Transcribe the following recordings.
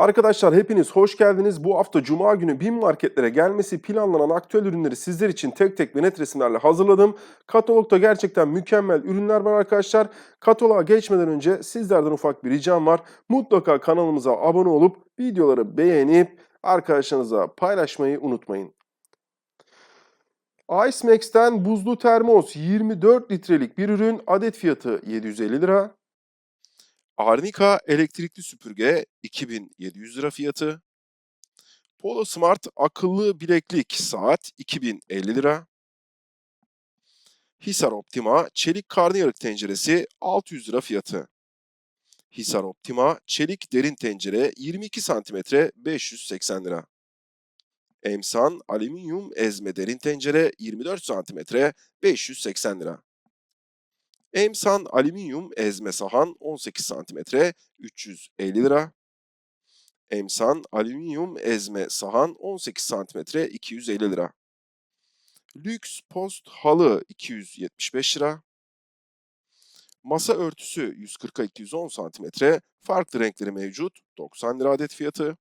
Arkadaşlar hepiniz hoş geldiniz. Bu hafta Cuma günü BİM marketlere gelmesi planlanan aktüel ürünleri sizler için tek tek ve net resimlerle hazırladım. Katalogda gerçekten mükemmel ürünler var arkadaşlar. Kataloğa geçmeden önce sizlerden ufak bir ricam var. Mutlaka kanalımıza abone olup videoları beğenip arkadaşlarınıza paylaşmayı unutmayın. Ice Max'ten buzlu termos 24 litrelik bir ürün adet fiyatı 750 lira. Arnica elektrikli süpürge 2700 lira fiyatı. Polo Smart akıllı bileklik saat 2050 lira. Hisar Optima çelik karnıyarık tenceresi 600 lira fiyatı. Hisar Optima çelik derin tencere 22 cm 580 lira. Emsan alüminyum ezme derin tencere 24 cm 580 lira. Emsan alüminyum ezme sahan 18 cm 350 lira. Emsan alüminyum ezme sahan 18 cm 250 lira. Lüks post halı 275 lira. Masa örtüsü 140'a 210 cm farklı renkleri mevcut 90 lira adet fiyatı.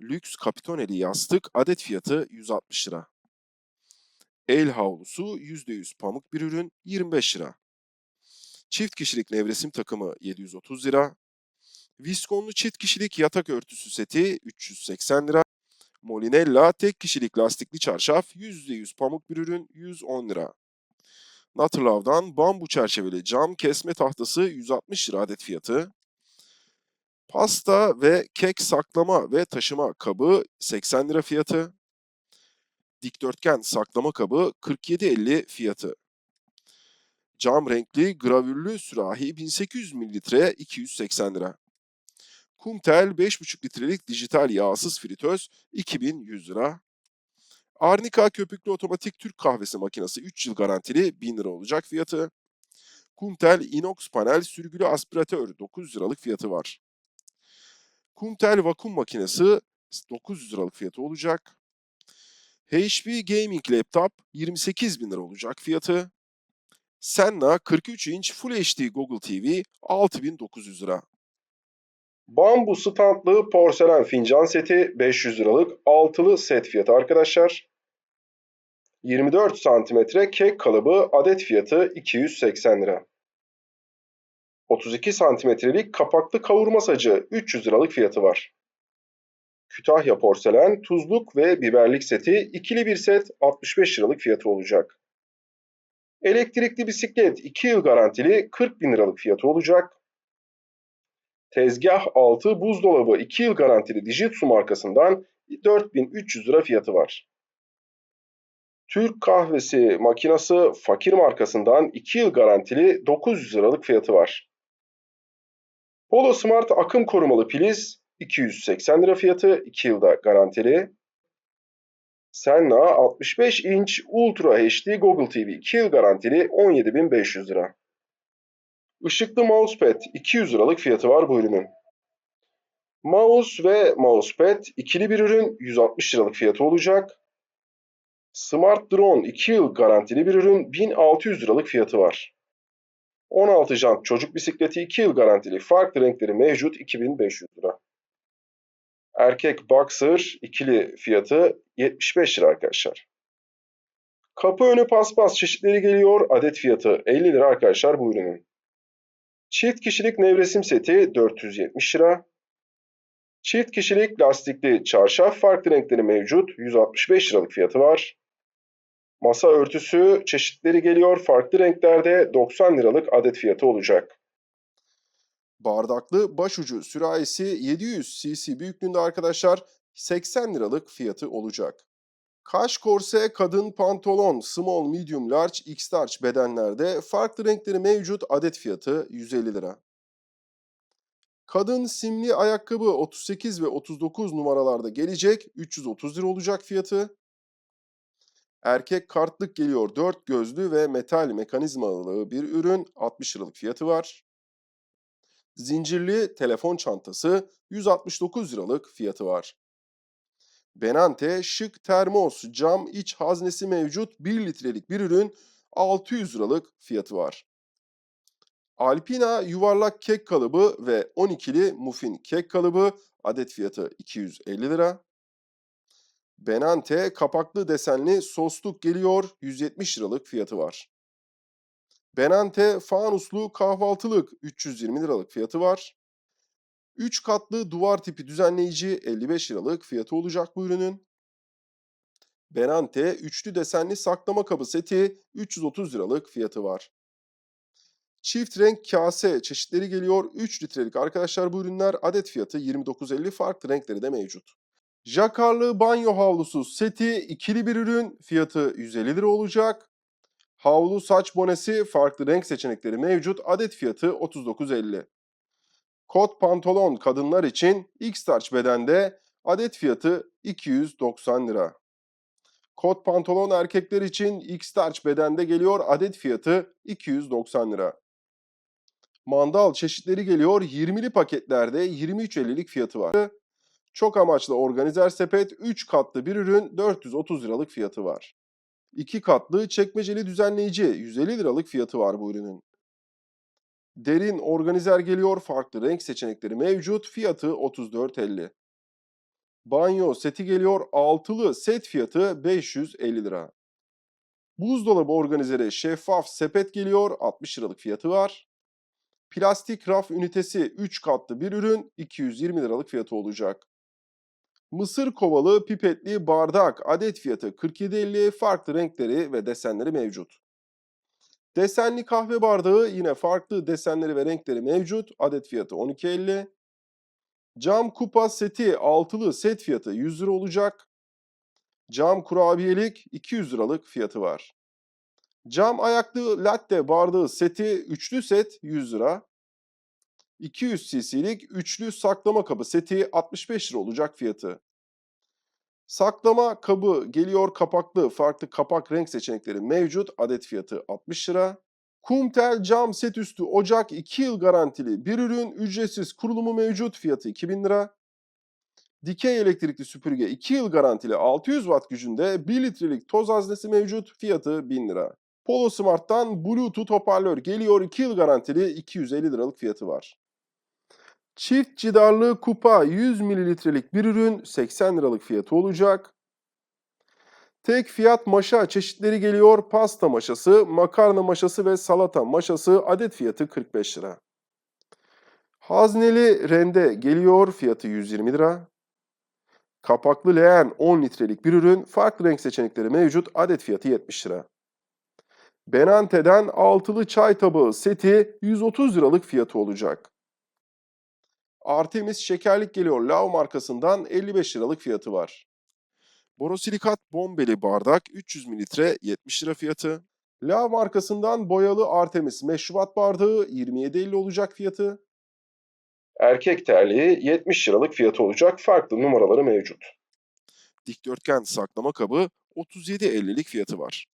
Lüks kapitoneli yastık adet fiyatı 160 lira. El havlusu %100 pamuk bir ürün 25 lira. Çift kişilik nevresim takımı 730 lira. Viskonlu çift kişilik yatak örtüsü seti 380 lira. Molinella tek kişilik lastikli çarşaf %100 pamuk bir ürün 110 lira. Natırlav'dan bambu çerçeveli cam kesme tahtası 160 lira adet fiyatı. Pasta ve kek saklama ve taşıma kabı 80 lira fiyatı. Dikdörtgen saklama kabı 47.50 fiyatı. Cam renkli gravürlü sürahi 1800 mililitre 280 lira. Kumtel 5,5 litrelik dijital yağsız fritöz 2100 lira. Arnica köpüklü otomatik Türk kahvesi makinesi 3 yıl garantili 1000 lira olacak fiyatı. Kumtel inox panel sürgülü aspiratör 900 liralık fiyatı var. Kumtel vakum makinesi 900 liralık fiyatı olacak. HP Gaming Laptop 28 bin lira olacak fiyatı. Senna 43 inç Full HD Google TV 6900 lira. Bambu standlı porselen fincan seti 500 liralık altılı set fiyatı arkadaşlar. 24 santimetre kek kalıbı adet fiyatı 280 lira. 32 santimetrelik kapaklı kavurma sacı 300 liralık fiyatı var. Kütahya porselen tuzluk ve biberlik seti ikili bir set 65 liralık fiyatı olacak. Elektrikli bisiklet 2 yıl garantili 40 bin liralık fiyatı olacak. Tezgah altı buzdolabı 2 yıl garantili Dijitsu markasından 4300 lira fiyatı var. Türk kahvesi makinası Fakir markasından 2 yıl garantili 900 liralık fiyatı var. Polo Smart akım korumalı priz 280 lira fiyatı 2 yılda garantili. Senna 65 inç Ultra HD Google TV 2 yıl garantili 17.500 lira. Işıklı mousepad 200 liralık fiyatı var bu ürünün. Mouse ve mousepad ikili bir ürün 160 liralık fiyatı olacak. Smart Drone 2 yıl garantili bir ürün 1600 liralık fiyatı var. 16 jant çocuk bisikleti 2 yıl garantili farklı renkleri mevcut 2500 lira. Erkek boxer ikili fiyatı 75 lira arkadaşlar. Kapı önü paspas çeşitleri geliyor. Adet fiyatı 50 lira arkadaşlar bu ürünün. Çift kişilik nevresim seti 470 lira. Çift kişilik lastikli çarşaf farklı renkleri mevcut. 165 liralık fiyatı var. Masa örtüsü çeşitleri geliyor. Farklı renklerde 90 liralık adet fiyatı olacak. Bardaklı başucu sürahisi 700 cc büyüklüğünde arkadaşlar 80 liralık fiyatı olacak. Kaş korse kadın pantolon small medium large x large bedenlerde farklı renkleri mevcut adet fiyatı 150 lira. Kadın simli ayakkabı 38 ve 39 numaralarda gelecek 330 lira olacak fiyatı. Erkek kartlık geliyor 4 gözlü ve metal mekanizmalı bir ürün 60 liralık fiyatı var. Zincirli telefon çantası 169 liralık fiyatı var. Benante şık termos cam iç haznesi mevcut 1 litrelik bir ürün 600 liralık fiyatı var. Alpina yuvarlak kek kalıbı ve 12'li muffin kek kalıbı adet fiyatı 250 lira. Benante kapaklı desenli sosluk geliyor 170 liralık fiyatı var. Benante fanuslu kahvaltılık 320 liralık fiyatı var. 3 katlı duvar tipi düzenleyici 55 liralık fiyatı olacak bu ürünün. Benante üçlü desenli saklama kabı seti 330 liralık fiyatı var. Çift renk kase çeşitleri geliyor 3 litrelik arkadaşlar bu ürünler adet fiyatı 29.50 farklı renkleri de mevcut. Jakarlı banyo havlusu seti ikili bir ürün fiyatı 150 lira olacak. Havlu saç bonesi farklı renk seçenekleri mevcut adet fiyatı 39.50. Kot pantolon kadınlar için X-Starch bedende adet fiyatı 290 lira. Kot pantolon erkekler için X-Starch bedende geliyor adet fiyatı 290 lira. Mandal çeşitleri geliyor 20'li paketlerde 23.50'lik fiyatı var. Çok amaçlı organizer sepet 3 katlı bir ürün 430 liralık fiyatı var. 2 katlı çekmeceli düzenleyici 150 liralık fiyatı var bu ürünün. Derin organizer geliyor farklı renk seçenekleri mevcut fiyatı 34.50. Banyo seti geliyor altılı set fiyatı 550 lira. Buzdolabı organizeri şeffaf sepet geliyor 60 liralık fiyatı var. Plastik raf ünitesi 3 katlı bir ürün 220 liralık fiyatı olacak. Mısır kovalı pipetli bardak adet fiyatı 47.50 farklı renkleri ve desenleri mevcut. Desenli kahve bardağı yine farklı desenleri ve renkleri mevcut adet fiyatı 12.50. Cam kupa seti altılı set fiyatı 100 lira olacak. Cam kurabiyelik 200 liralık fiyatı var. Cam ayaklı latte bardağı seti üçlü set 100 lira. 200 cc'lik üçlü saklama kabı seti 65 lira olacak fiyatı. Saklama kabı geliyor kapaklı farklı kapak renk seçenekleri mevcut adet fiyatı 60 lira. Kumtel cam set üstü ocak 2 yıl garantili bir ürün ücretsiz kurulumu mevcut fiyatı 2000 lira. Dikey elektrikli süpürge 2 yıl garantili 600 watt gücünde 1 litrelik toz haznesi mevcut fiyatı 1000 lira. Polo Smart'tan Bluetooth hoparlör geliyor 2 yıl garantili 250 liralık fiyatı var. Çift cidarlı kupa 100 mililitrelik bir ürün 80 liralık fiyatı olacak. Tek fiyat maşa çeşitleri geliyor. Pasta maşası, makarna maşası ve salata maşası adet fiyatı 45 lira. Hazneli rende geliyor fiyatı 120 lira. Kapaklı leğen 10 litrelik bir ürün farklı renk seçenekleri mevcut adet fiyatı 70 lira. Benante'den altılı çay tabağı seti 130 liralık fiyatı olacak. Artemis şekerlik geliyor Lav markasından 55 liralık fiyatı var. Borosilikat bombeli bardak 300 mililitre 70 lira fiyatı. Lav markasından boyalı Artemis meşrubat bardağı 27.50 olacak fiyatı. Erkek terliği 70 liralık fiyatı olacak. Farklı numaraları mevcut. Dikdörtgen saklama kabı 37.50'lik fiyatı var.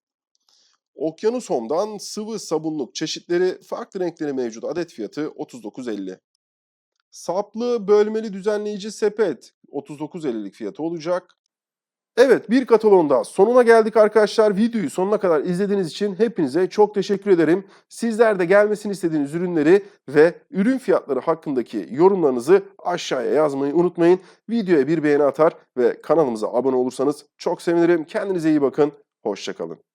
Okyanus Home'dan sıvı sabunluk çeşitleri farklı renkleri mevcut adet fiyatı 39.50. Saplı bölmeli düzenleyici sepet 39.50'lik fiyatı olacak. Evet bir katalogun daha sonuna geldik arkadaşlar. Videoyu sonuna kadar izlediğiniz için hepinize çok teşekkür ederim. Sizler de gelmesini istediğiniz ürünleri ve ürün fiyatları hakkındaki yorumlarınızı aşağıya yazmayı unutmayın. Videoya bir beğeni atar ve kanalımıza abone olursanız çok sevinirim. Kendinize iyi bakın. Hoşçakalın.